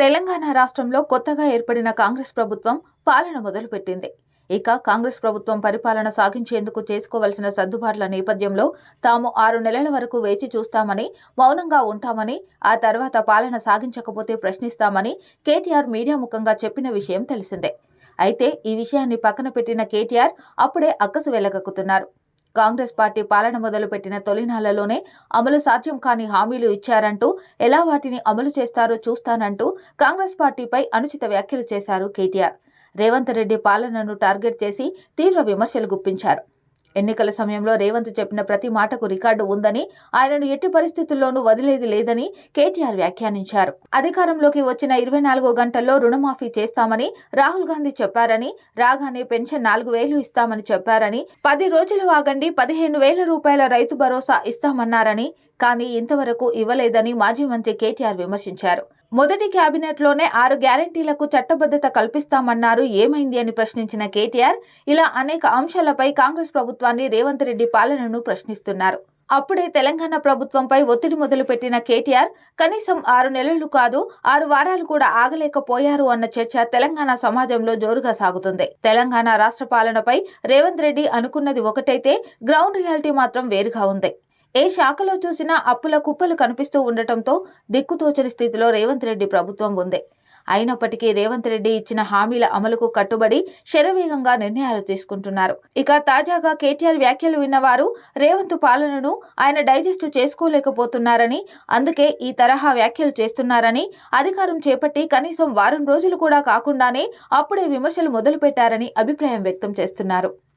తెలంగాణ రాష్ట్రంలో కొత్తగా ఏర్పడిన కాంగ్రెస్ ప్రభుత్వం పాలన మొదలుపెట్టింది. ఇక కాంగ్రెస్ ప్రభుత్వం పరిపాలన సాగించేందుకు చేసుకోవలసిన సర్దుబాట్ల నేపథ్యంలో తాము ఆరు నెలల వరకు వేచి చూస్తామని మౌనంగా ఉంటామని ఆ తర్వాత పాలన సాగించకపోతే ప్రశ్నిస్తామని కేటీఆర్ మీడియా ముఖంగా చెప్పిన విషయం తెలిసిందే. అయితే ఈ విషయాన్ని పక్కన పెట్టిన కేటీఆర్ అప్పుడే అక్కసు వెలగక్కుతున్నారు. కాంగ్రెస్ పార్టీ పాలన మొదలుపెట్టిన తొలినాళ్ళలోనే అమలు సాధ్యం కాని హామీలు ఇచ్చారంటూ ఎలా వాటిని అమలు చేస్తారో చూస్తానంటూ కాంగ్రెస్ పార్టీపై అనుచిత వ్యాఖ్యలు చేశారు కేటీఆర్. రేవంత్ రెడ్డి పాలనను టార్గెట్ చేసి తీవ్ర విమర్శలు గుప్పించారు. ఎన్నికల సమయంలో రేవంత్ చెప్పిన ప్రతి మాటకు రికార్డు ఉందని ఆయనను ఎట్టి పరిస్థితుల్లోనూ వదిలేది లేదని కేటీఆర్ వ్యాఖ్యానించారు. అధికారంలోకి వచ్చిన ఇరవై నాలుగో గంటల్లో రుణమాఫీ చేస్తామని రాహుల్ గాంధీ చెప్పారని రాగానే పెన్షన్ నాలుగు వేలు ఇస్తామని చెప్పారని పది రోజులు ఆగండి పదిహేను వేల రూపాయల రైతు భరోసా ఇస్తామన్నారని కానీ ఇంతవరకు ఇవ్వలేదని మాజీ మంత్రి కేటీఆర్ విమర్శించారు. మొదటి కేబినెట్లోనే ఆరు గ్యారంటీలకు చట్టబద్ధత కల్పిస్తామన్నారు. ఏమైంది అని ప్రశ్నించిన కేటీఆర్ ఇలా అనేక అంశాలపై కాంగ్రెస్ ప్రభుత్వాన్ని రేవంత్ రెడ్డి పాలనను ప్రశ్నిస్తున్నారు. అప్పుడే తెలంగాణ ప్రభుత్వంపై ఒత్తిడి మొదలుపెట్టిన కేటీఆర్ కనీసం ఆరు నెలలు కాదు ఆరు వారాలు కూడా ఆగలేకపోయారు అన్న చర్చ తెలంగాణ సమాజంలో జోరుగా సాగుతుంది. తెలంగాణ రాష్ట్ర పాలనపై రేవంత్ రెడ్డి అనుకున్నది ఒకటైతే గ్రౌండ్ రియాలిటీ మాత్రం వేరుగా ఉంది. ఏ శాఖలో చూసినా అప్పుల కుప్పలు కనిపిస్తూ ఉండటంతో దిక్కుతోచని స్థితిలో రేవంత్ రెడ్డి ప్రభుత్వం ఉంది. అయినప్పటికీ రేవంత్ రెడ్డి ఇచ్చిన హామీల అమలుకు కట్టుబడి శరవేగంగా నిర్ణయాలు తీసుకుంటున్నారు. ఇక తాజాగా కేటీఆర్ వ్యాఖ్యలు విన్నవారు రేవంత్ పాలనను ఆయన డైజెస్ట్ చేసుకోలేకపోతున్నారని అందుకే ఈ తరహా వ్యాఖ్యలు చేస్తున్నారని అధికారం చేపట్టి కనీసం వారం రోజులు కూడా కాకుండానే అప్పుడే విమర్శలు మొదలుపెట్టారని అభిప్రాయం వ్యక్తం చేస్తున్నారు.